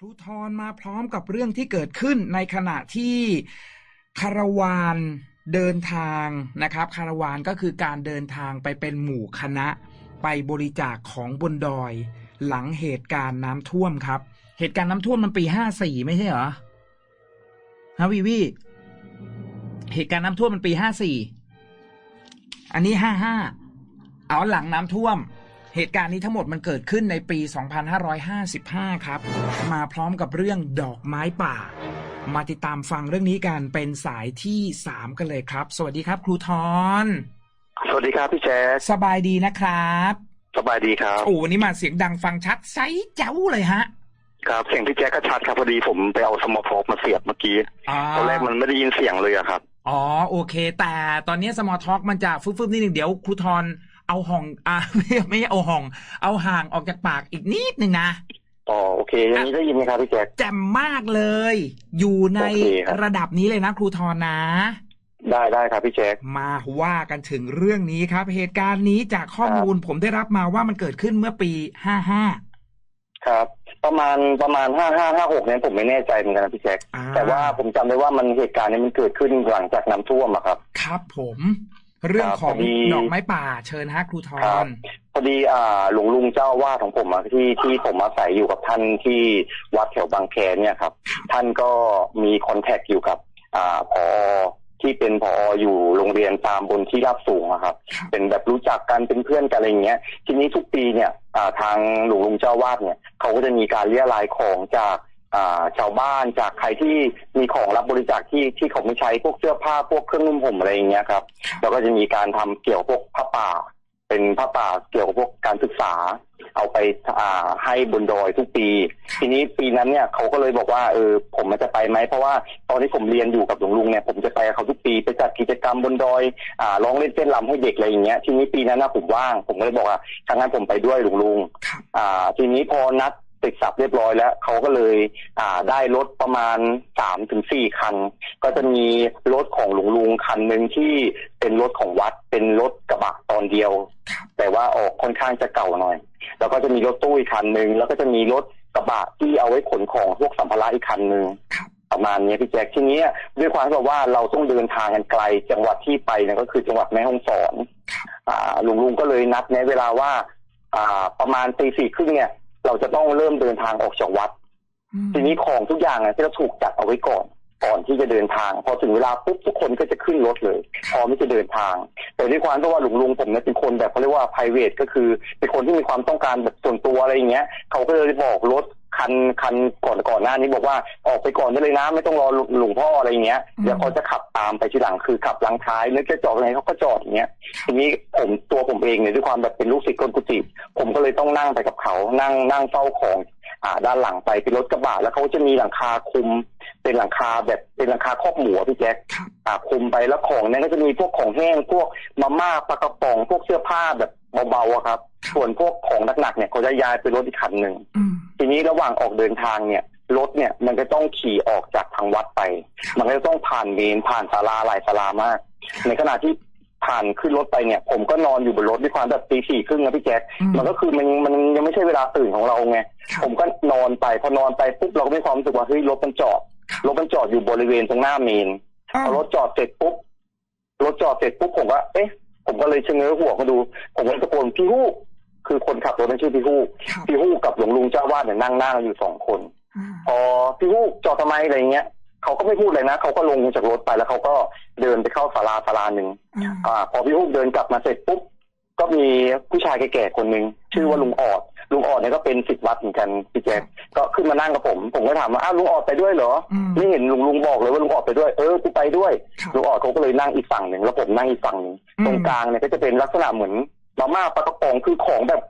ครูทรมาพร้อมกับเรื่องที่เกิดขึ้นในขณะที่คาราวานเดินทางนะครับคาราวานก็คือการเดินทางไปเป็นหมู่คณะ ไปบริจาคของบนดอย หลังเหตุการณ์น้ำท่วมครับ เหตุการณ์น้ำท่วมมันปีห้าสี่ไม่ใช่เหรอฮะวิวีเหตุการณ์น้ำท่วมมันปีห้าสี่อันนี้ห้าห้าเอาหลังน้ำท่วม เหตุการณ์นี้ทั้งหมดมันเกิดขึ้นในปี 2555 ครับ มาพร้อมกับเรื่องดอกไม้ป่า มาติดตามฟังเรื่องนี้กันเป็นสายที่ 3 กันเลยครับ สวัสดีครับ ครูทอนสวัสดีครับพี่แจ๊คสบายดีนะครับสบายดีครับโอ้วันนี้มาเสียงดังฟังชัดใสเจ้าเลยฮะครับเสียงพี่แจ๊คก็ชัดครับพอดีผมไปเอาสมอโฟกมาเสียบเมื่อกี้อ๋อตอนแรกมันไม่ได้ยินเสียงเลยอะครับ อ๋อโอเค แต่ตอนนี้สมอทอกมันจะฟึบๆนิดหนึ่งเดี๋ยวครูทอน เอาห่องอ่าไม่ไม่ใช่เอาห่อง เอาห่างออกจากปากอีกนิดหนึ่งนะอ๋อโอเคอย่างนี้ได้ยินไหมครับพี่แจ๊คแจ่มมากเลย อยู่ในโอเคครับระดับนี้เลยนะครูทอนนะ ได้ได้ครับพี่แจ๊คมาว่ากันถึงเรื่องนี้ครับ เหตุการณ์นี้จากข้อมูลผมได้รับมาว่ามันเกิดขึ้นเมื่อปีห้าห้าครับ ประมาณประมาณห้าห้าห้าหกเนี่ยผมไม่แน่ใจเหมือนกันนะพี่แจ๊คแต่ว่าผมจำได้ว่ามันเหตุการณ์เนี้มันเกิดขึ้นหลังจากน้ำท่วมอะครับ ครับผม เรื่องของพอดีดอกไม้ป่าเชิญฮะครูทอครับนพอดีอ่าหลวงลุงเจ้าอาวาดของผมอะที่ที่ผมอาศัยอยู่กับท่านที่วัดแถวบางแคเนี่ยครับ ท่านก็มีคอนแทคอยู่กับอ่าพอที่เป็นพออยู่โรงเรียนตามบนที่ราบสูงอะครับครับ เป็นแบบรู้จักกันเป็นเพื่อนกันอะไรอย่างเงี้ย ทีนี้ทุกปีเนี่ยอ่าทางหลวงลุงเจ้าวาดเนี่ยเขาก็จะมีการเรียรายของจากอ่า ชาวบ้านจากใครที่มีของรับบริจาคที่ที่เขาไม่ใช้พวกเสื้อผ้าพวกเครื่องนุ่มห่มอะไรอย่างเงี้ยครับแล้วก็จะมีการทำเกี่ยวพวกผ้าป่า เป็นผ้าป่าเกี่ยวกับพวกการศึกษา เอาไปอ่าให้บนดอยทุกปี ทีนี้ปีนั้นเนี่ยเขาก็เลยบอกว่าเออผมมันจะไปไหมเพราะว่าตอนที่ผมเรียนอยู่กับหลวงลุงเนี่ยผมจะไปกับเขาทุกปีไปจัดกิจกรรมบนดอยอ่าร้องเล่นเต้นรำให้เด็กอะไรอย่างเงี้ยทีนี้ปีนั้นนะผมว่างผมก็เลยบอกว่าถ้างั้นผมไปด้วยหลวงลุงครับอ่า ทีนี้พอนัด ติดสับเรียบร้อยแล้วเขาก็เลยอ่าได้รถประมาณสามถึงสี่คัน ก็จะมีรถของหลวงลุงคันหนึ่งที่เป็นรถของวัดเป็นรถกระบะตอนเดียวครับแต่ว่าออกค่อนข้างจะเก่าหน่อย แล้วก็จะมีรถตู้อีกคันหนึ่งแล้วก็จะมีรถกระบะที่เอาไว้ขนของพวกสัมภาระอีกคันหนึ่งครับประมาณนี้พี่แจ็คทีนี้ด้วยความที่แบบว่าเราต้องเดินทางกันไกล จังหวัดที่ไปเนี่ยก็คือจังหวัดแม่ฮ่องสอนครับอ่าลุงลุงก็เลยนัดแนะเวลาว่า อ่าประมาณตีสี่ครึ่งเนี่ย เราจะต้องเริ่มเดินทางออกจากวัดอืมทีนี้ของทุกอย่างอะที่เราถูกจัดเอาไว้ก่อนก่อนที่จะเดินทาง พอถึงเวลาปุ๊บทุกคนก็จะขึ้นรถเลยพร้อมที่จะเดินทาง แต่ด้วยความที่ว่าหลวงลุงผมเนี่ยเป็นคนแบบเขาเรียกว่า p r i v a t ก็คือ เป็นคนที่มีความต้องการแบบส่วนตัวอะไรอย่างเงี้ยเขาก็เลยบอกรถ คันคันก่อนก่อนหน้านี้บอกว่าออกไปก่อนได้เลยนะ ไม่ต้องรอหลวหลวงพ่ออะไรอย่างเงี้ยเดี๋ยวเขาจะขับตามไปทีหลังคือขับหลังท้ายนึกจะจอดตรงไหนเขาก็จอดอย่างเงี้ยทีนี้ผมตัวผมเองเนี่ยด้วยความแบบเป็นลูกศิษย์คนกุฏิผมก็เลยต้องนั่งไปกับเขานั่งนั่งเฝ้าของอ่าด้านหลังไปเป็นรถกระบะแล้วเขาจะมีหลังคาคุม เป็นหลังคาแบบเป็นหลังคาครอบหมูอะพี่แจ๊คครับอ่าคุมไปแล้วของเนี่ยก็จะมีพวกของแห้งพวกมาม่าปลากระป๋องพวกเสื้อผ้าแบบเบาๆอะครับ ส่วนพวกของหนักๆเนี่ยเขาจะย้ายไปรถอีกคันหนึ่งอืม ทีนี้ระหว่างออกเดินทางเนี่ยรถเนี่ยมันจะต้องขี่ออกจากทางวัดไป มันก็จะต้องผ่านเมนผ่านศาลาหลายศาลามาก ในขณะที่ผ่านขึ้นรถไปเนี่ย ผมก็นอนอยู่บนรถด้วยความแบบตีสี่ครึ่งนะพี่แจ๊คอืมมันก็คือมันมันยังไม่ใช่เวลาตื่นของเราไงครับผมก็นอนไปพอนอนไปปุ๊บเราก็มีความรู้สึกว่าเฮ้ยรถมันจอดครับรถมันจอดอยู่บริเวณตรงหน้าเมนอ้าพอวรถจอดเสร็จปุ๊บรถจอดเสร็จปุ๊บผมก็เอ๊ะผมก็เลยชะเง้อหัวมาดู ผมก็ตะโกนพี่ฮู้ คือคนขับรถนั่นชื่อพี่ฮู้ครับพี่ฮู้กับหลวงลุงเจ้าวาดเนี่ยนั่งหน้ากันอยู่สองคนอ่าพอพี่ฮู้จอดทำไมอะไรเงี้ยเขาก็ไม่พูดเลยนะเขาก็ลงจากรถไปแล้วเขาก็เดินไปเข้าศาลาศาลาหนึ่งอ่าอ่าพอพี่ฮู้เดินกลับมาเสร็จปุ๊บก็มีผู้ชายแก่ๆคนหนึ่งชื่อว่าลุงออด ลุงออดเนี่ยก็เป็นศิษย์วัดเหมือนกันพี่แจ๊คก็ขึ้นมานั่งกับผม ผมก็ถามว่าอ้าวลุงออดไปด้วยเหรออืมไม่เห็นลุงลุงบอกเลยว่าลุงออดไปด้วยเออกูไปด้วยครับลุงออดเขาก็เลยนั่งอีกฝั่งหนึ่งแล้วผมนั่งอีกฝั่งหนึ่งอืมตรงกลางเนี่ยก็จะเป็นลักษณะเหมือน มาม่าปลากระป๋องคือของแบบ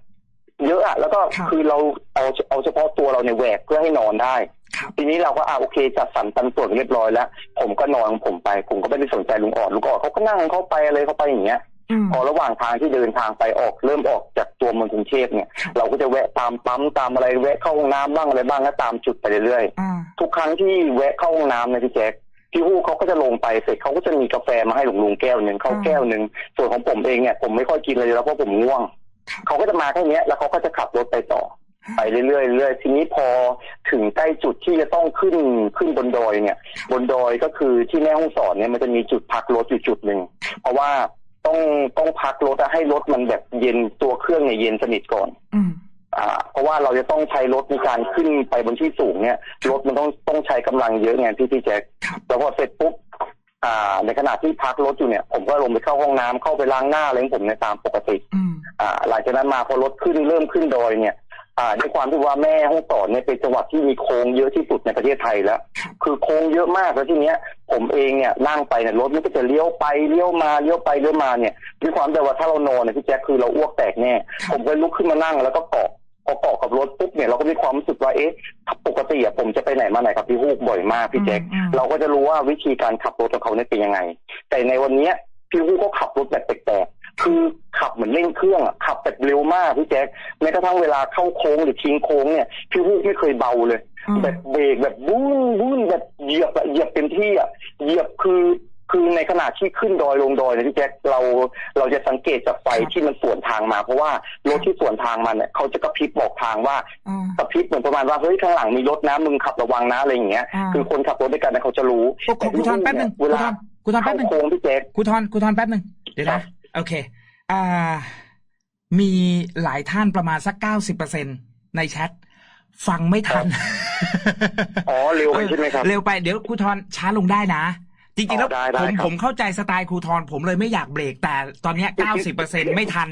เยอะอะแล้วก็ครับคือเราเอาเอาเฉพาะตัวเราเนี่ยแหวกเพื่อให้นอนได้ครับทีนี้เราก็อ่าโอเคจัดสรรปันส่วนเรียบร้อยแล้ว ผมก็นอนของผมไป ผมก็ไม่ได้สนใจลุงออดลุงออดเขาก็นั่งเขาไปอะไรเขาไปอย่างเงี้ยอืมพอระหว่างทางที่เดินทางไปออกเริ่มออกจากตัวเมืองกรุงเทพเนี่ยครับเราก็จะแวะตามปั๊มตามอะไรแวะเข้าห้องน้ำบ้างอะไรบ้างก็ตามจุดไปเรื่อยๆอ่าทุกครั้งที่แวะเข้าห้องน้ำนะพี่แจ๊ค พี่ฮู้เขาก็จะลงไปเสร็จเขาก็จะมีกาแฟมาให้หลวงลุงแก้วหนึ่งเขาอืมแก้วหนึ่งส่วนของผมเองเนี่ยผมไม่ค่อยกินเลยแล้วเพราะผมง่วงครับเขาก็จะมาแค่เนี้ยแล้วเขาก็จะขับรถไปต่อ ไปเรื่อยๆเรื่อยๆทีนี้พอถึงใกล้จุดที่จะต้องขึ้นขึ้นบนดอยเนี่ย บนดอยก็คือที่แม่ห้องสอนเนี่ยมันจะมีจุดพักรถอยู่จุดหนึ่งเพราะว่าต้องต้องพักรถอะให้รถมันแบบเย็นตัวเครื่องเนี่ยเย็นสนิทก่อนอืมอ่า เพราะว่าเราจะต้องใช้รถในการขึ้นไปบนที่สูงเนี่ยรถมันต้องต้องใช้กำลังเยอะไงพี่พี่แจ็คครับแล้วพอเสร็จปุ๊บอ่าในขณะที่พักรถอยู่เนี่ย ผมก็ลงไปเข้าห้องน้ำเข้าไปล้างหน้าอะไรของผมในยตามปกติอืมอ่าหลังจากนั้นมาพอรถขึ้นเริ่มขึ้นดอยเนี่ยอ่าด้วยความที่ว่าแม่ห้องสอนเนี่ยเป็นจังหวัดที่มีโค้งเยอะที่สุดในประเทศไทยแล้วครับคือโค้งเยอะมากแล้วทีเนี้ย ผมเองเนี่ยนั่งไปเนี่ยรถมันก็จะเลี้ยวไปเลี้ยวมาเลี้ยวไปเลี้ยวมาเนี่ยด้วยความแต่ว่าถ้าเรานอนเนี่ยพี่แจ๊คคือเราอ้วกแตกแน่ผมก็ลุกขึ้นมานั่งแล้วก็เกาะ พอเกาะกับรถปุ๊บเนี่ยเราก็มีความรู้สึกว่าเอ๊ะปกติอะผมจะไปไหนมาไหนกับพี่ฮูกบ่อยมากพี่แจ๊คอืมเราก็จะรู้ว่าวิธีการขับรถของเขาเนี่ยเป็นยังไง แต่ในวันเนี้ยพี่ฮูกก็ขับรถแบบแปลกๆคือขับเหมือนเร่งเครื่องอะขับแบบเร็วมากพี่แจ๊คแม้กระทั่งเวลาเข้าโค้งหรือทิ้งโค้งเนี่ยพี่ฮูกไม่เคยเบาเลยอืมแบบเบรกแบบวุ้นวุ้นแบบเหยียบอะเหยียบเต็มที่อะเหยียบคือ คือในขณะที่ขึ้นดอยลงดอยเนะพี่แจ๊คเราเราจะสังเกตจากไฟที่มันสวนทางมา เพราะว่ารถที่สวนทางมันเนี่ยเขาจะกระพริบบอกทางว่าอ่ากระพริบเหมือนประมาณว่าเฮ้ยข้างหลังมีรถนะมึงขับระวังนะอะไรอย่างเงี้ยอ่าคือคนขับรถด้วยกันเนี่ยเขาจะรู้โอ้ครูทอนแป๊บหนึ่งคเวรูลาทอนครูทอนแป๊เข้าบหนึ่งโค้งพี่แจ๊คครูทอนครูทอนแป๊บหนึ่งเดี๋ยวครันะบโอเค อ่า มีหลายท่านประมาณสักเก้าสิบเปอร์เซ็นในแชทฟังไม่ทัน อ๋อ เร็วไปใช่ไหมครับ เร็วไป เดี๋ยวครูทอนช้าลงได้นะ จริงๆแล้วอ๋อได้ได้ผมครับผมเข้าใจสไตล์ครูทอนผมเลยไม่อยากเบรกแต่ตอนเนี้เก้าสิบเปอร์เซ็นไม่ทัน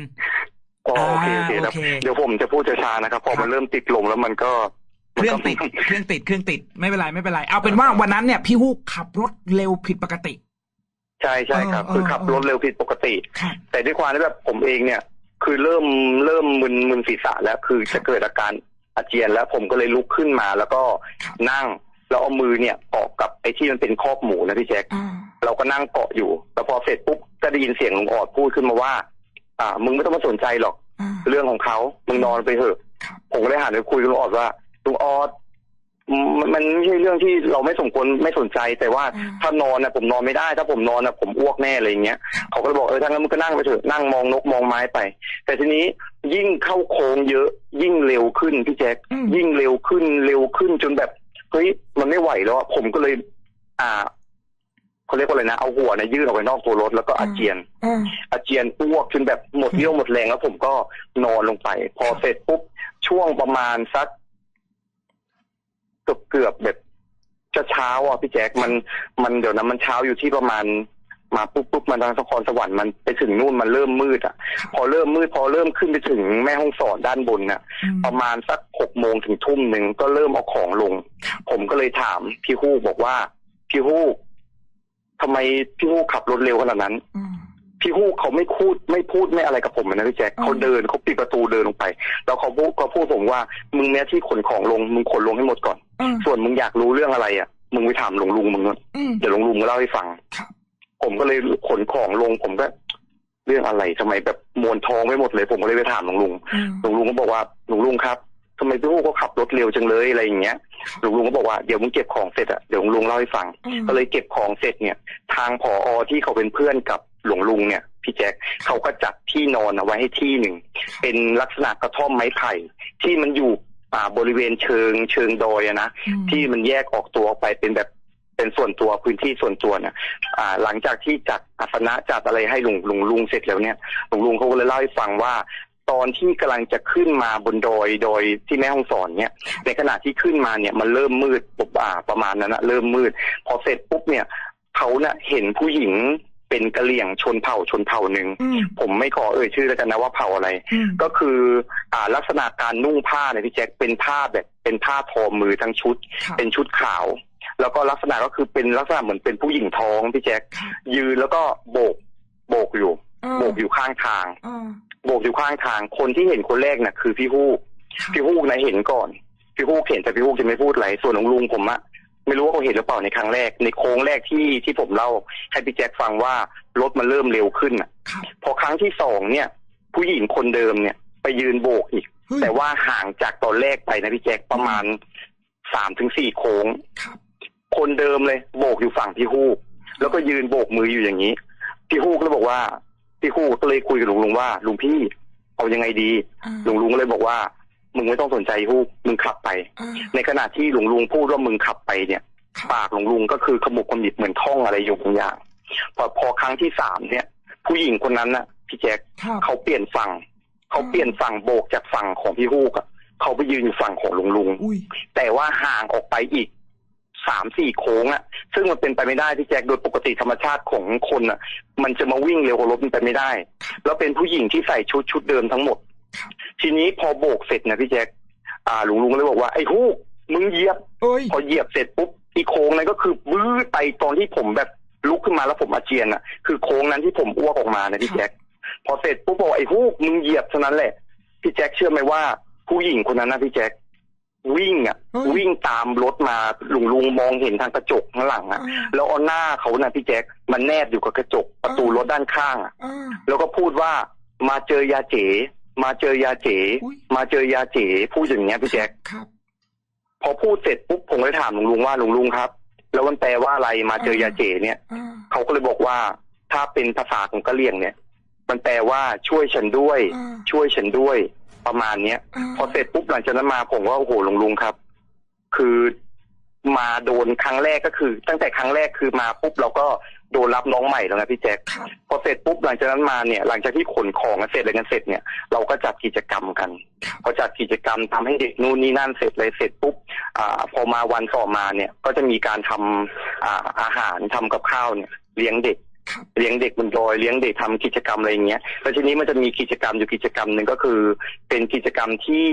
อ๋อโอเคโอเคอ่าครับโอเคเดี๋ยวผมจะพูดช้าๆนะครับพอครัมันบเริ่มติดลมแล้วมันก็เครื่องติดมันก็เครื่องติดเครื่องติดไม่เป็นไรไม่เป็นไร เอาเป็นว่าวันนั้นเนี่ยพี่ฮูกขับรถเร็วผิดปกติ ใช่ใช่ครับเออคือขับเออรถเร็วผิดปกติครับแต่ด้วยความที่แบบผมเองเนี่ย คือเริ่มเริ่มมึนมึนศีรษะแล้วคือจะเกิดอาการอาเจียนแล้วผมก็เลยลุกขึ้นมาแล้วก็ครับนั่ง แล้วเอามือเนี่ยเกาะกับไอ้ที่มันเป็นคอกหมูนะพี่แจ๊คอ่าเราก็นั่งเกาะอยู่แล้วพอเสร็จปุ๊บก็ได้ยินเสียงลุงออดพูดขึ้นมาว่า อ่า มึงไม่ต้องมาสนใจหรอกอ่าเรื่องของเขามึงนอนไปเถอะครับผมก็เลยหันไปคุยกับลุงออดว่าลุงออดมันมันไม่ใช่เรื่องที่เราไม่สมควรไม่สนใจ แต่ว่าอ่าถ้านอนนะผมนอนไม่ได้ ถ้าผมนอนนะผมอ้วกแน่อะไรอย่างเงี้ยเขาก็เลยบอกเออถ้างั้นมึงก็นั่งไปเถอะนั่งมองนกมองไม้ไป แต่ทีนี้ยิ่งเข้าโค้งเยอะ ยิ่งเร็วขึ้นพี่แจ๊คอืมยิ่งเร็วขึ้นเร็วขึ้นจนแบบ เฮ้ยมันไม่ไหวแล้วอะผมก็เลย อ่าเขาเรียกว่าอะไรนะเอาหัวเนี่ยยื่นออกไปนอกตัวรถแล้วก็อาเจียนอ่าอาเจียนอ้วกจนแบบหมดเรี่ยวหมดแรงแล้วผมก็นอนลงไป พอเสร็จปุ๊บช่วงประมาณสักเกือบเกือบๆแบบจะเช้าอะพี่แจ๊คมันมันเดี๋ยวนะมันเช้าอยู่ที่ประมาณ มาปุ๊บปุ๊บมาทางนครสวรรค์มันไปถึงนู่นมันเริ่มมืดอะ พอเริ่มมืดพอเริ่มขึ้นไปถึงแม่ห้องสอนด้านบนน่ะอืมประมาณสักหกโมงถึงทุ่มหนึ่งก็เริ่มเอาของลง ผมก็เลยถามพี่ฮูกบอกว่า พี่ฮูกทำไมพี่ฮูกขับรถเร็วขนาดนั้นอืมพี่ฮูกเขาไม่พูดไม่พูดไม่อะไรกับผมเลยนะพี่แจ๊คอืมเขาเดินเขาปิดประตูเดินลงไป แล้วเขาพูดเขาพูดผมว่ามึงเนี้ยที่ขนของลงมึงขนลงให้หมดก่อนอืมส่วนมึงอยากรู้เรื่องอะไรอะ มึงไปถามหลวงลุงมึงนู่นอืมเดี๋ยวหลวงลุงมาเล่าให้ฟังครับ ผมก็เลยขนของลง ผมก็ เรื่องอะไรทำไมแบบมวนทองไม่หมดเลย ผมก็เลยไปถามหลวงลุงอืมหลวงลุงก็บอกว่าหลวงลุงครับทำไมพี่ฮูกเขาขับรถเร็วจังเลยอะไรอย่างเงี้ยหลวงลุงก็บอกว่าเดี๋ยวมึงเก็บของเสร็จอะเดี๋ยวหลวงลุงเล่าให้ฟังอืมก็เลยเก็บของเสร็จเนี่ย ทางผออที่เขาเป็นเพื่อนกับหลวงลุงเนี่ยพี่แจ็คเขาก็จัดที่นอนเอาไว้ให้ที่หนึ่ง เป็นลักษณะกระท่อมไม้ไผ่ที่มันอยู่อ่าบริเวณเชิงเชิงดอยอะนะอืมที่มันแยกออกตัวออกไปเป็นแบบ เป็นส่วนตัวพื้นที่ส่วนตัวเนี่ยอ่าหลังจากที่จัดอาสนะจัดอะไรให้ลุงลุงลุงเสร็จแล้วเนี่ยหลวงลุงเขาก็เลยเล่าให้ฟังว่า ตอนที่กำลังจะขึ้นมาบนดอยดอยที่แม่ฮ่องสอนเนี่ย ในขณะที่ขึ้นมาเนี่ยมันเริ่มมืดปุ๊บอ่าประมาณนั้นนะเริ่มมืด พอเสร็จปุ๊บเนี่ยเขาเน่ะเห็นผู้หญิงเป็นกะเหลี่ยงชนเผ่าชนเผ่าหนึ่งอืมผมไม่ขอเอ่ยชื่อแล้วกันนะว่าเผ่าอะไรอืมก็คืออ่าลักษณะการนุ่งผ้าเนี่ยพี่แจ็คเป็นผ้าแบบเป็นผ้าทอมือทั้งชุดครับเป็นชุดขาว แล้วก็ลักษณะก็คือเป็นลักษณะเหมือนเป็นผู้หญิงท้องพี่แจ็คครับยืนแล้วก็โบก โบกอยู่อ่าโบกอยู่ข้างทางอ่าโบกอยู่ข้างทาง คนที่เห็นคนแรกน่ะ คือพี่ฮูกครับพี่ฮูกนะเห็นก่อน พี่ฮูกเห็นแต่พี่ฮูกจะไม่พูดอะไรส่วนของลุงผมอะไม่รู้ว่าเขาเห็นหรือเปล่าในครั้งแรก ในโค้งแรกที่ที่ผมเล่าให้พี่แจ็คฟังว่ารถมันเริ่มเร็วขึ้นอะครับพอครั้งที่สองเนี่ย ผู้หญิงคนเดิมเนี่ย ไปยืนโบกอีกเฮ้ยแต่ว่าห่างจากตอนแรกไปนะพี่แจ็คประมาณสามถึงสี่โค้ง ครับคนเดิมเลยโบกอยู่ฝั่งพี่ฮูก แล้วก็ยืนโบกมืออยู่อย่างนี้ พี่ฮูกก็เลยบอกว่าพี่ฮูกก็เลยคุยกับลุงลุงว่า ลุงพี่เอายังไงดีอ่าลุงลุงก็เลยบอกว่า มึงไม่ต้องสนใจฮูกมึงขับไปอ่าในขณะที่หลวงลุงพูดว่ามึงขับไปเนี่ยครับปากหลวงลุงก็คือขมุกขมิบเหมือนท่องอะไรอยู่บางอย่างพอพอครั้งที่สามเนี่ย ผู้หญิงคนนั้นน่ะ พี่แจ๊คครับเขาเปลี่ยนฝั่งเขาเปลี่ยนฝั่งโบกจากฝั่งของพี่ฮูกอะเขาไปยืนอยู่ฝั่งของหลวงลุงอุ้ยแต่ว่าห่างออกไปอีก สามสี่โค้งอะซึ่งมันเป็นไปไม่ได้พี่แจ็คโดยปกติธรรมชาติของคนอะมันจะมาวิ่งเร็วกว่ารถมันไปไม่ได้ แล้วเป็นผู้หญิงที่ใส่ชุดชุดเดิมทั้งหมดครับทีนี้พอโบกเสร็จนะพี่แจ็คอ่าหลวงลุงก็เลยบอกว่าไอ้ฮูกมึงเหยียบเอ้ยพอเหยียบเสร็จปุ๊บอีกโค้งนั้นก็คือบื้อไปตอนที่ผมแบบลุกขึ้นมาแล้วผมอาเจียนอะคือโค้งนั้นที่ผมอ้วกออกมานะพี่แจ็คพอเสร็จปุ๊บบอกไอ้ฮูกมึงเหยียบเท่านั้นแหละพี่แจ็คเชื่อไหมว่าผู้หญิงคนนั้นนะพี่แจ็ค วิ่งอะเฮ้ยวิ่งตามรถมาลุงลุงมองเห็นทางกระจกข้างหลังอะอ่าแล้วเอาหน้าเขานะพี่แจ็คมันแนบอยู่กับกระจกประตูรถด้านข้างอะอ่าแล้วก็พูดว่ามาเจอยาเจ๋มาเจอยาเจ๋อุ๊ยมาเจอยาเจ๋พูดอย่างเงี้ยพี่แจ็คครับพอพูดเสร็จปุ๊บผมเลยถามลุงลุงว่าลุงลุงครับ แล้วมันแปลว่าอะไรมาเจอยาเจ๋เนี่ยอ่าเขาก็เลยบอกว่าถ้าเป็นภาษาของกะเหรี่ยงเนี่ย มันแปลว่าช่วยฉันด้วยอ่าช่วยฉันด้วย ประมาณเนี้ยาพอเสร็จปุ๊บหลังจากนั้นมาผมว่าโอ้โหลุงลุงครับ คือมาโดนครั้งแรกก็คือ ตั้งแต่ครั้งแรกคือมาปุ๊บเราก็โดนรับน้องใหม่แล้วนะพี่แจ๊คครับพอเสร็จปุ๊บหลังจากนั้นมาเนี่ย หลังจากที่ขนของกันเสร็จอะไรกันเสร็จเนี่ยเราก็จัดกิจกรรมกันครับพอจัดกิจกรรมทำให้เด็กนู่นนี่นั่นเสร็จเลยเสร็จปุ๊บอ่าพอมาวันต่อมาเนี่ย ก็จะมีการทำอ่าอาหารทำกับข้าวเนี่ย เลี้ยงเด็กครับ เลี้ยงเด็กบนดอยเลี้ยงเด็กทำกิจกรรมอะไรอย่างเงี้ยแล้วทีนี้มันจะมีกิจกรรมอยู่กิจกรรมหนึ่งก็คือ เป็นกิจกรรมที่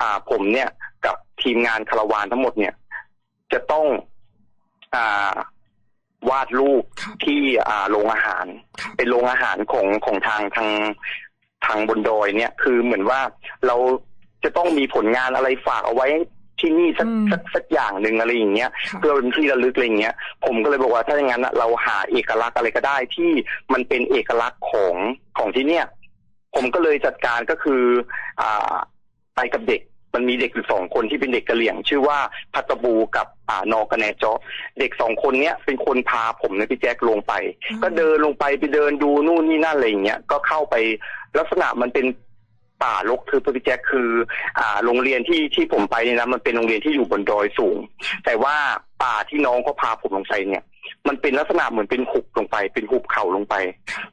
อ่าผมเนี่ยกับทีมงานคาราวานทั้งหมดเนี่ย จะต้องอ่าวาดรูปครับที่อ่าโรงอาหารครับเป็นโรงอาหารของของทางทางทางบนดอยเนี่ย คือเหมือนว่าเราจะต้องมีผลงานอะไรฝากเอาไว้ ที่นี่สักอืมสักสักอย่างหนึ่งอะไรอย่างเงี้ยครับเพื่อเป็นที่ระลึกอะไรอย่างเงี้ยผมก็เลยบอกว่าถ้าอย่างนั้นน่ะเราหาเอกลักษณ์อะไรก็ได้ที่มันเป็นเอกลักษณ์ของของที่เนี่ย ผมก็เลยจัดการก็คือ อ่าไปกับเด็กมันมีเด็กอยู่สองคนที่เป็นเด็กกะเหลี่ยง ชื่อว่าพัตตบูกับอ่านอกระแนเจาะเด็กสองคนเนี้ยเป็นคนพาผมเนี่ยพี่แจ๊คลงไปอืมก็เดินลงไปไปเดินดูนู่นนี่นั่นอะไรอย่างเงี้ยก็เข้าไปลักษณะมันเป็น ป่ารกคือพี่แจ๊คคือ อ่า โรงเรียนที่ที่ผมไปเนี่ยนะมันเป็นโรงเรียนที่อยู่บนดอยสูง แต่ว่าป่าที่น้องเขาพาผมลงไปเนี่ย มันเป็นลักษณะเหมือนเป็นหุบลงไป เป็นหุบเขาลงไป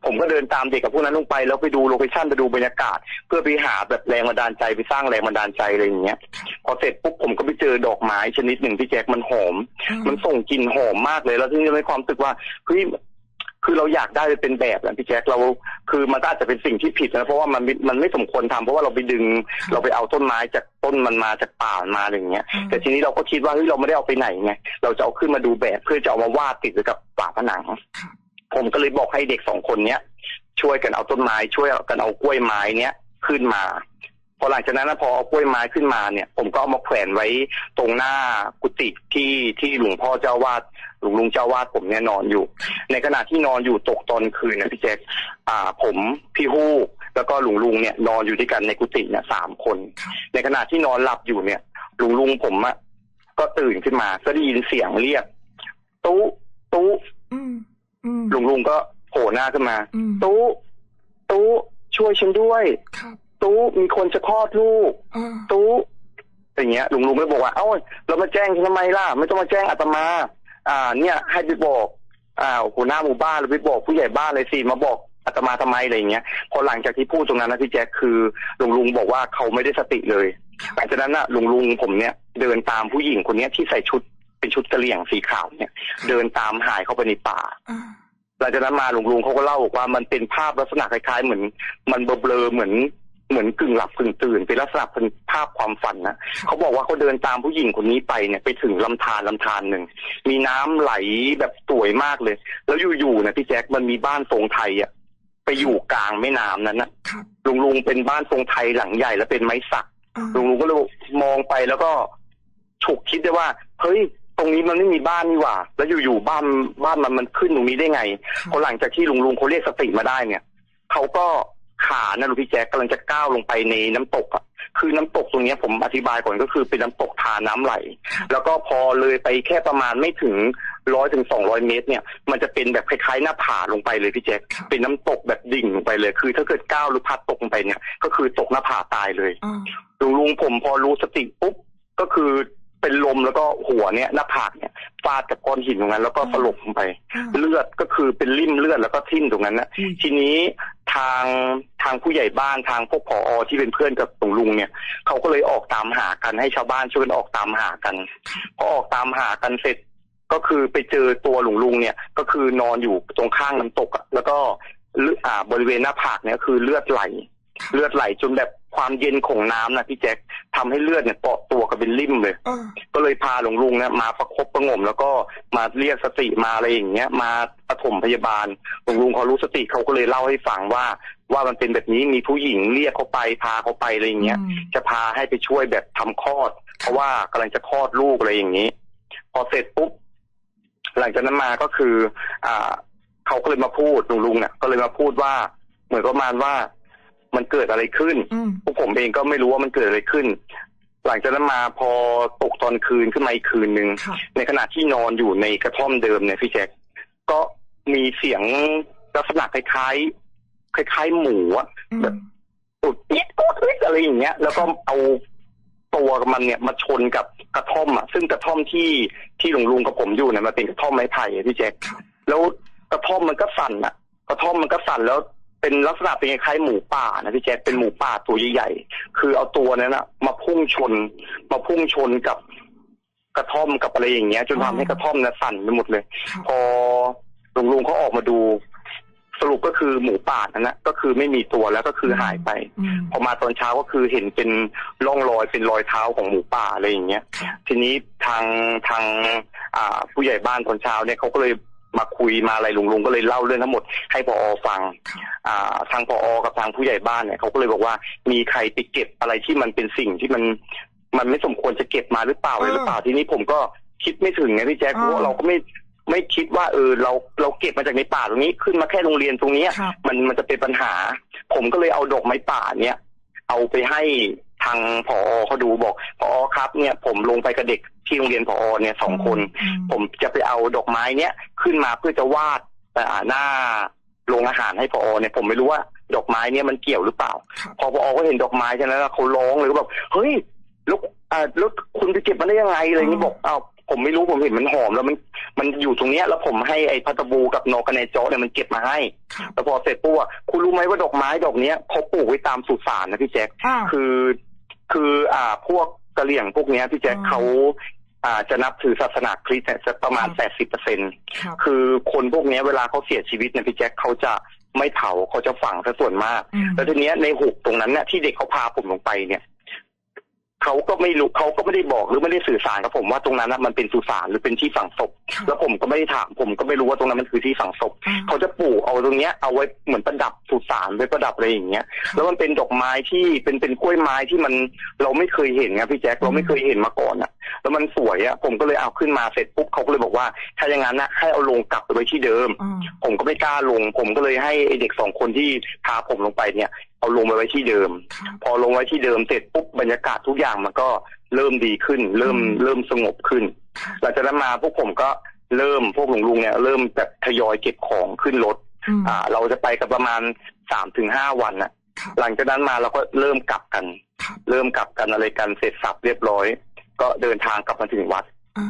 ผมก็เดินตามเด็กกับพวกนั้นลงไป แล้วไปดูโลเคชั่นไปดูบรรยากาศ เพื่อไปหาแบบแรงบันดาลใจไปสร้างแรงบันดาลใจอะไรอย่างเงี้ย พอเสร็จปุ๊บผมก็ไปเจอดอกไม้ชนิดหนึ่งพี่แจ๊คมันหอม มันส่งกลิ่นหอมมากเลย แล้วที่นี่มีความรู้สึกว่าเฮ้ย คือเราอยากได้ไปเป็นแบบนะพี่แจ๊คเราคือมันก็อาจจะเป็นสิ่งที่ผิดนะเพราะว่ามันไม่มันไม่สมควรทำเพราะว่าเราไปดึงเราไปเอาต้นไม้จากต้นมันมาจากป่ามาอะไรอย่างเงี้ยอืมแต่ทีนี้เราก็คิดว่าเฮ้ยเราไม่ได้เอาไปไหนไงเราจะเอาขึ้นมาดูแบบเพื่อจะเอามาวาดติดไว้กับฝาผนังครับผมก็เลยบอกให้เด็กสองคนเนี้ยช่วยกันเอาต้นไม้ช่วยกันเอากล้วยไม้เนี้ยขึ้นมาพ อหลังจากนั้นนะพอเอากล้วยไม้ขึ้นมาเนี่ย ผมก็เอามาแขวนไว้ตรงหน้ากุฏิที่ที่หลวงพ่อเจ้าวาดหลวงลุงเจ้าวาดผมเนี่ยนอนอยู่ ในขณะที่นอนอยู่ตกตอนคืนนะพี่แจ๊คอ่า ผมพี่ฮู้แล้วก็หลวงลุงเนี่ยนอนอยู่ด้วยกันในกุฏิเนี่ยสามคนครับในขณะที่นอนหลับอยู่เนี่ยหลวงลุงผมอะก็ตื่นขึ้นมาก็ได้ยินเสียงเรียกตู้ตู้อืมอืมลุงลุงก็โผล่หน้าขึ้นมาอืมตู้ตู้ช่วยฉันด้วยครับ ตู้มีคนจะคลอดลูกอ่าตู้อย่างเงี้ยลุงลุงก็บอกว่าเอ้าเรามาแจ้งฉันทำไมล่ะ ไม่ต้องมาแจ้งอาตมา อ่า เนี่ย ให้ไปบอก อ่าหัวหน้าหมู่บ้านหรือไปบอกผู้ใหญ่บ้านเลยสิมาบอกอาตมาทำไมอะไรอย่างเงี้ยพอหลังจากที่พูดตรงนั้นนะพี่แจ๊คคือลุงลุงบอกว่าเขาไม่ได้สติเลยหลังจากนั้นน่ะลุงลุงผมเนี่ยเดินตามผู้หญิงคนเนี้ยที่ใส่ชุดเป็นชุดกะเหรี่ยงสีขาวเนี่ย เดินตามหายเข้าไปในป่าอ่าหลังจากนั้นมาลุงลุงเขาก็เล่าบอกว่ามันเป็นภาพลักษณะคล้ายๆ เหมือน มันเบลอๆเหมือน เหมือนกึ่งหลับกึ่งตื่นเป็นลักษณะเป็นภาพความฝันนะเขาบอกว่าเขาเดินตามผู้หญิงคนนี้ไปเนี่ยไปถึงลำธารลำธารหนึ่งมีน้ำไหลแบบสวยมากเลย แล้วอยู่ๆนะพี่แจ๊คมันมีบ้านทรงไทยอะไปอยู่กลางแม่น้ำนั้นนะครับลุงลุงเป็นบ้านทรงไทยหลังใหญ่แล้วเป็นไม้สักอ่าลุงลุงก็เลยมองไปแล้วก็ฉุกคิดได้ว่าเฮ้ยตรงนี้มันไม่มีบ้านนี่หว่า แล้วอยู่ๆบ้านบ้านมันมันขึ้นตรงนี้ได้ไงครับพอหลังจากที่ลุงลุงเขาเรียกสติมาได้เนี่ยเขาก็ ขานะลุงพี่แจ๊คกำลังจะก้าวลงไปในน้ำตกอะคือน้ำตกตรงเนี้ยผมอธิบายก่อนก็คือเป็นน้ำตกทาน้ำไหลครับแล้วก็พอเลยไปแค่ประมาณไม่ถึงร้อยถึงสองร้อยเมตร เนี่ย มันจะเป็นแบบคล้ายๆหน้าผาลงไปเลยพี่แจ๊คครับเป็นน้ำตกแบบดิ่งลงไปเลย คือถ้าเกิดก้าวหรือพลัดตกลงไปเนี่ย ก็คือตกหน้าผาตายเลยอ่าลุงลุงผมพอรู้สติปุ๊บก็คือ เป็นลมแล้วก็หัวเนี่ยหน้าผากเนี่ยฟาดกับก้อนหินตรงนั้น แล้วก็สลบลงไปอ่าเลือดก็คือเป็นริ่มเลือดแล้วก็ทิ่มตรงนั้นนะอุ้ยทีนี้ทางทางผู้ใหญ่บ้านทางพวกผอที่เป็นเพื่อนกับลุงลุงเนี่ยเขาก็เลยออกตามหากันให้ชาวบ้านช่วยกันออกตามหากันพอออกตามหากันเสร็จก็คือไปเจอตัวหลวงลุงเนี่ยก็คือนอนอยู่ตรงข้างน้ำตกอะแล้วก็เลือดอ่าบริเวณหน้าผากเนี่ยคือเลือดไหล เลือดไหลจนแบบความเย็นของน้ำนะพี่แจ็คทำให้เลือดเนี่ยเกาะตัวกันเป็นริ่มเลยเออก็เลยพาหลวงลุงเนี่ยมาประคบประหงม แล้วก็มาเรียกสติมาอะไรอย่างเงี้ย มาปฐมพยาบาลหลวงลุงเขารู้สติเขาก็เลยเล่าให้ฟังว่า ว่ามันเป็นแบบนี้มีผู้หญิงเรียกเขาไปพาเขาไปอะไรอย่างเงี้ยอืมจะพาให้ไปช่วยแบบทำคลอด เพราะว่ากำลังจะคลอดลูกอะไรอย่างนี้ พอเสร็จปุ๊บหลังจากนั้นมาก็คือ อ่าเขาก็เลยมาพูดลุงลุงเนี่ยก็เลยมาพูดว่า เหมือนประมาณว่า มันเกิดอะไรขึ้นอืมพวกผมเองก็ไม่รู้ว่ามันเกิดอะไรขึ้น หลังจากนั้นมาพอตกตอนคืนขึ้นมาอีกคืนหนึ่งครับในขณะที่นอนอยู่ในกระท่อมเดิมเนี่ยพี่แจ็คก็มีเสียงลักษณะคล้ายๆคล้ายๆหมูอะอืมแบบตุดเอี๊ยดตุดเอี๊ยดอะไรอย่างเงี้ย แล้วก็เอาตัวมันเนี่ยมาชนกับกระท่อมอะซึ่งกระท่อมที่ที่ลุงลุงกับผมอยู่เนี่ยมันเป็นกระท่อมไม้ไผ่อะพี่แจ็คครับแล้วกระท่อมมันก็สั่นอะ กระท่อมมันก็สั่นแล้ว เป็นลักษณะเป็นคล้ายๆหมูป่านะพี่แจ็คเป็นหมูป่าตัวใหญ่ๆคือเอาตัวนั้นนะมาพุ่งชน มาพุ่งชนกับกระท่อมกับอะไรอย่างเงี้ย จนทำให้กระท่อมน่ะสั่นไปหมดเลยครับพอลุงลุงเขาออกมาดู สรุปก็คือหมูป่านั้นนะก็คือไม่มีตัวแล้วก็คือหายไปอืมพอมาตอนเช้าก็คือเห็นเป็นร่องรอยเป็นรอยเท้าของหมูป่าอะไรอย่างเงี้ยครับทีนี้ทางทาง อ่า ผู้ใหญ่บ้านตอนเช้าเนี่ยเขาก็เลย มาคุยมาอะไรลุงลุงก็เลยเล่าเรื่องทั้งหมด ให้พอฟังครับอ่า ทางพอกับทางผู้ใหญ่บ้านเนี่ยเขาก็เลยบอกว่ามีใครไปเก็บอะไรที่มันเป็นสิ่งที่มันมันไม่สมควรจะเก็บมาหรือเปล่าเออหรือเปล่าทีนี้ผมก็คิดไม่ถึงไงพี่แจ๊คอ่าเพราะว่าเราก็ไม่ไม่คิดว่าเออเราเราเก็บมาจากในป่าตรงนี้ขึ้นมาแค่โรงเรียนตรงเนี้ยครับมันมันจะเป็นปัญหา ผมก็เลยเอาดอกไม้ป่าเนี่ยเอาไปให้ ทางผอเขาดูบอกผอครับเนี่ยผมลงไปกับเด็กที่โรงเรียนผอเนี่ยสองคนอืมผมจะไปเอาดอกไม้เนี้ยขึ้นมาเพื่อจะวาดแต่หน้าโรงอาหารให้พอเนี่ยผมไม่รู้ว่าดอกไม้เนี่ยมันเกี่ยวหรือเปล่าครับพอพอก็เห็นดอกไม้ฉะนั้นเขาร้องเลยก็แบบเฮ้ยแล้วอ่าแล้วคุณไปเก็บมันได้ยังไงอะไรอย่างนี้บอกอ้าวผมไม่รู้ผมเห็นมันหอมแล้วมันมันอยู่ตรงเนี้ยแล้วผมให้ไอ้พัตตะบูกับนอกระเนจอเนี่ยมันเก็บมาให้ครับแล้วพอเสร็จปุ๊บอะคุณรู้ไหมว่าดอกไม้ดอกเนี้ยเขาปลูกไว้ตามสุสานนะพี่แจ็คอ้าวคือ คืออ่าพวกกะเหรี่ยงพวกเนี้ยพี่แจ็คอ่าเขาอ่าจะนับถือศาสนาคริสต์เนี่ยจะประมาณครับแปดสิบเปอร์เซ็นครับคือคนพวกเนี้ยเวลาเขาเสียชีวิตเนี่ยพี่แจ็คเขาจะไม่เผาเขาจะฝังซะส่วนมากอืมแล้วทีเนี้ยในหุบตรงนั้นเนี่ยที่เด็กเขาพาผมลงไปเนี่ย เขาก็ไม่รู้เขาก็ไม่ได้บอกหรือไม่ได้สื่อสารกับผมว่าตรงนั้นนะมันเป็นสุสานหรือเป็นที่ฝังศพครับแล้วผมก็ไม่ได้ถามผมก็ไม่รู้ว่าตรงนั้นมันคือที่ฝังศพอ่าเขาจะปลูกเอาตรงเนี้ยเอาไว้เหมือนประดับสุสานไว้ประดับอะไรอย่างเงี้ย แล้วมันเป็นดอกไม้ที่เป็นเป็นกล้วยไม้ที่มันเราไม่เคยเห็นไงพี่แจ็คเราไม่เคยเห็นมาก่อนอะแล้วมันสวยอะผมก็เลยเอาขึ้นมาเสร็จปุ๊บเขาก็เลยบอกว่า ถ้าอย่างนั้นนะให้เอาลงกลับไปไว้ที่เดิมอ่าผมก็ไม่กล้าลง ผมก็เลยให้ไอ้เด็กสองคนที่พาผมลงไปเนี่ย เอาลงไปไว้ที่เดิมครับพอลงไว้ที่เดิมเสร็จปุ๊บบรรยากาศทุกอย่างมันก็เริ่มดีขึ้น เริ่มอืมเริ่มสงบขึ้นครับหลังจากนั้นมาพวกผมก็เริ่มพวกลุงลุงเนี่ยเริ่มแบบทยอยเก็บของขึ้นรถอืมอ่า เราจะไปกันประมาณสามถึงห้าวันน่ะครับหลังจากนั้นมาเราก็เริ่มกลับกันครับเริ่มกลับกันอะไรกันเสร็จสับเรียบร้อย ก็เดินทางกลับมาถึงวัดอ่า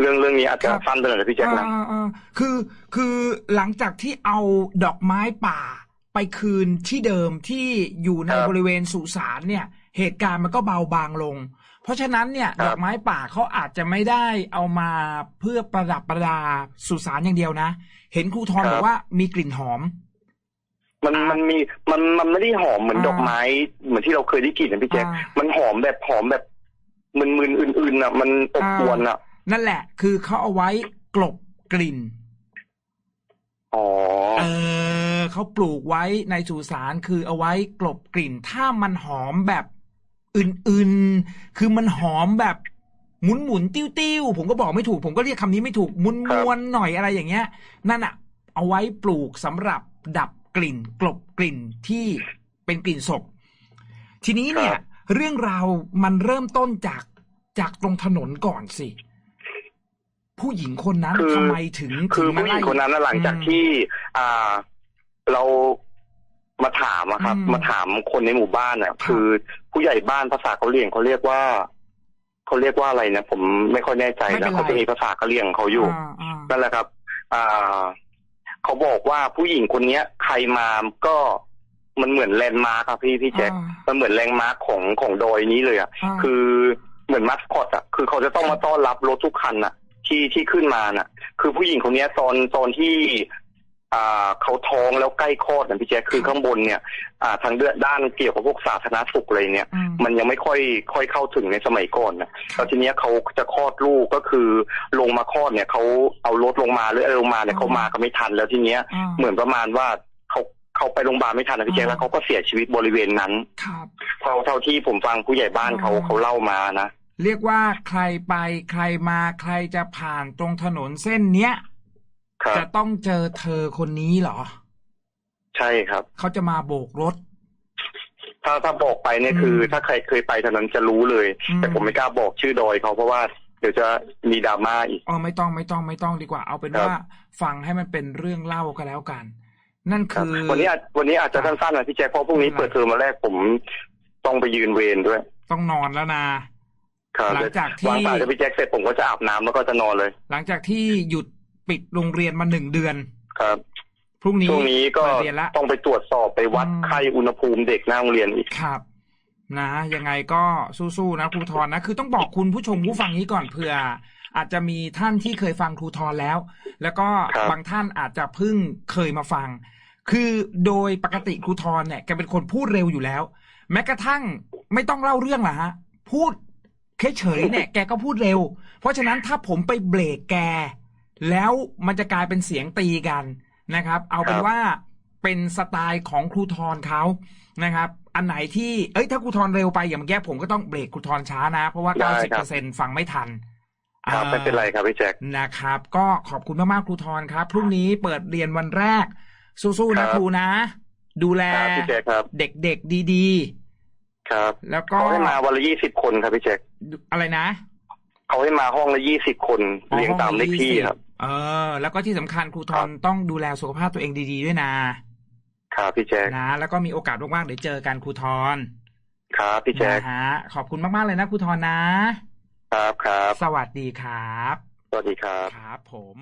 เรื่องเรื่องนี้อาจจะครับสั้นไปหน่อยนะพี่แจ็คนะอ่าอ่าคือ คือหลังจากที่เอาดอกไม้ป่าไปคืนที่เดิมที่อยู่ในครับบริเวณสุสานเนี่ย เหตุการณ์มันก็เบาบางลง เพราะฉะนั้นเนี่ยครับดอกไม้ป่าเขาอาจจะไม่ได้เอามาเพื่อประดับประดาสุสานอย่างเดียวนะ เห็นครูทอนบอกว่ามีกลิ่นหอม มันมันมีมันมันไม่ได้หอมเหมือนอ่าดอกไม้ เหมือนที่เราเคยได้กลิ่นนะพี่แจ็คอ่ามันหอมแบบหอมแบบมึนๆอื่นๆอะ มันอบอวนอะ นั่นแหละ คือเขาเอาไว้กลบกลิ่นอ๋อเออเขาปลูกไว้ในสุสานคือเอาไว้กลบกลิ่น ถ้ามันหอมแบบอื่นๆ คือมันหอมแบบหมุนหมุนๆติ้วติ้วๆผมก็บอกไม่ถูก ผมก็เรียกคำนี้ไม่ถูกมุนมวนๆหน่อยอะไรอย่างเงี้ย นั่นอะเอาไว้ปลูกสำหรับดับ กลิ่นกลบกลิ่นที่เป็นกลิ่นศพ ทีนี้เนี่ยครับเรื่องราวมันเริ่มต้นจากจากตรงถนนก่อนสิ ผู้หญิงคนนั้นคือทำไมถึงคือถึงมาผู้หญิงไล่คนนั้นนะหลังจากอืมที่ อ่า เรามาถามอะครับอืมมาถามคนในหมู่บ้านอะคือผู้ใหญ่บ้านภาษากะเหรี่ยงเขาเรียกว่าเขาเรียกว่าอะไรนะผมไม่ค่อยแน่ใจไม่เป็นะนไรเขาจะมีภาษากะเหรี่ยงเขาอยู่อ่าอ่านั่นแหละครับ อ่า เขาบอกว่าผู้หญิงคนเนี้ย ใครมาก็มันเหมือนแลนด์มาร์คครับพี่พี่แจ็คอ่ามันเหมือนแลนด์มาร์คของของดอยนี้เลยอะอ่าคือเหมือนมัสคอตอะคือเขาจะต้องมาต้อนรับรถทุกคันอะที่ที่ขึ้นมาน่ะ คือผู้หญิงคนเนี้ยตอนตอนที่อ่า เขาท้องแล้วใกล้คลอดนะพี่แจ๊คคือข้างบนเนี่ยอ่าทางเดือด้านเกี่ยวกับพวกสาธารณสุขอะไรเนี่ยอืมมันยังไม่ค่อยค่อยเข้าถึงในสมัยก่อนนะแล้วทีเนี้ยเขาจะคลอดลูกก็คือลงมาคลอดเนี่ยเขาเอารถลงมาหรืออะไรลงมาเนี่ยเขามาก็ไม่ทันแล้วทีเนี้ยอ่าเหมือนประมาณว่าเขาเขาไปโรงพยาบาลไม่ทันนะพี่แจ๊คอ่าแล้วเขาก็เสียชีวิตบริเวณนั้นครับเท่าเท่าที่ผมฟังผู้ใหญ่บ้านเขาอ่าเขาเล่ามานะเรียกว่าใครไปใครมาใครจะผ่านตรงถนนเส้นเนี้ยครับ จะต้องเจอเธอคนนี้เหรอ ใช่ครับ เขาจะมาโบกรถ ถ้าถ้าบอกไปเนี่ยคืออืมถ้าใครเคยไปทางนั้นจะรู้เลยอืมแต่ผมไม่กล้าบอกชื่อดอยเขาเพราะว่าเดี๋ยวจะมีดราม่าอีกอ๋อไม่ต้องไม่ต้องไม่ต้องดีกว่า เอาเป็นครับว่าฟังให้มันเป็นเรื่องเล่าก็แล้วกัน นั่นครับคือ วันนี้อาจวันนี้อาจจะครับสั้นๆนะพี่แจ็คเพราะพรุ่งนี้ไม่เป็นไรเปิดเทอมมาแรกผมต้องไปยืนเวรด้วย ต้องนอนแล้วนะครับหลังจากที่วางสายจากพี่แจ็คเสร็จผมก็จะอาบน้ำแล้วก็จะนอนเลย หลังจากที่หยุด ปิดโรงเรียนมาหนึ่งเดือน ครับพรุ่งนี้ช่วงนี้ก็เปิดเรียนละต้องไปตรวจสอบไปวัดอืมไข้อุณหภูมิเด็กหน้าโรงเรียนอีกครับ นะยังไงก็สู้ๆนะครูทอนนะ คือต้องบอกคุณผู้ชมผู้ฟังนี้ก่อนเผื่ออาจจะมีท่านที่เคยฟังครูทอนแล้ว แล้วก็ครับบางท่านอาจจะเพิ่งเคยมาฟัง คือโดยปกติครูทอนเนี่ยแกเป็นคนพูดเร็วอยู่แล้ว แม้กระทั่งไม่ต้องเล่าเรื่องละฮะ พูดเฉยๆเนี่ย แกก็พูดเร็ว เพราะฉะนั้นถ้าผมไปเบรกแก แล้วมันจะกลายเป็นเสียงตีกันนะครับ เอาเป็นครับว่าเป็นสไตล์ของครูทอนเขานะครับ อันไหนที่เอ้ยถ้าครูทอนเร็วไปอย่างเมื่อกี้ผมก็ต้องเบรกครูทอนช้านะ เพราะว่าได้ครับ90%ฟังไม่ทันครับไม่เป็นไรครับพี่แจ็คนะครับ ก็ขอบคุณมากๆครูทอนครับพรุ่งนี้เปิดเรียนวันแรก สู้ครัๆนะบครูนะ ดูแลครับพี่แจ็คครับเด็กๆดีครับๆแล้วก็เขาให้มาวันละยี่สิบคนครับพี่แจ็คอะไรนะเขาให้มาห้องละยี่สิบคนเรียงตามเลขที่ครับ เออ แล้วก็ที่สำคัญครูทอนครับต้องดูแลสุขภาพตัวเองดี ๆ ด้วยนะครับพี่แจ็คนะแล้วก็มีโอกาสว่างๆเดี๋ยวเจอกันครูทอนครับพี่แจ็คนะฮะขอบคุณมากๆเลยนะครูทอนนะ ครับครับสวัสดีครับ สวัสดีครับครับผม